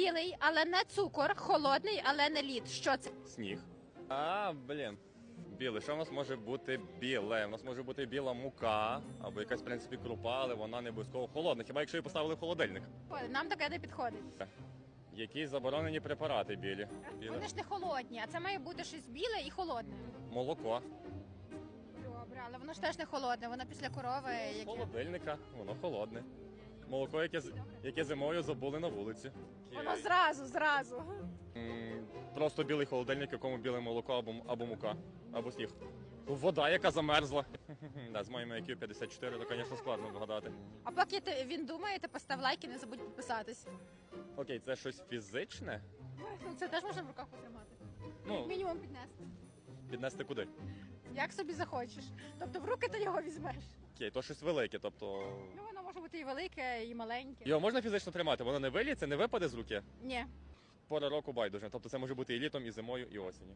білий, але не цукор, холодний, але не лід. Що це? Сніг. А, блін. Біле. Що в нас може бути біле? У нас може бути біла мука, або якась, в принципі, крупа, але вона не обов'язково холодна. Хіба якщо її поставили в холодильник? Нам таке не підходить. Якісь заборонені препарати білі. Біле. Вони ж не холодні, а це має бути щось біле і холодне. Молоко. Добре, але воно ж теж не холодне, воно після корови. З Яке... холодильника, воно холодне. Молоко, яке, яке зимою забули на вулиці. Воно зразу, зразу. М, Просто білий холодильник, в якому біле молоко або, або мука, або сніг. Вода, яка замерзла. да, з моїм IQ 54, то, звісно, складно вгадати. А поки ти, він думає, ти постав лайк і не забудь підписатись. Окей, це щось фізичне? Ну, Це теж можна в руках потримати. Ну, мінімум піднести. піднести куди? Як собі захочеш. Тобто в руки ти його візьмеш. Окей, то щось велике, тобто. Ну воно може бути і велике, і маленьке. Його можна фізично тримати, воно не виліться, не випаде з руки. Ні. Пора року байдуже. Тобто це може бути і літом, і зимою, і осінню.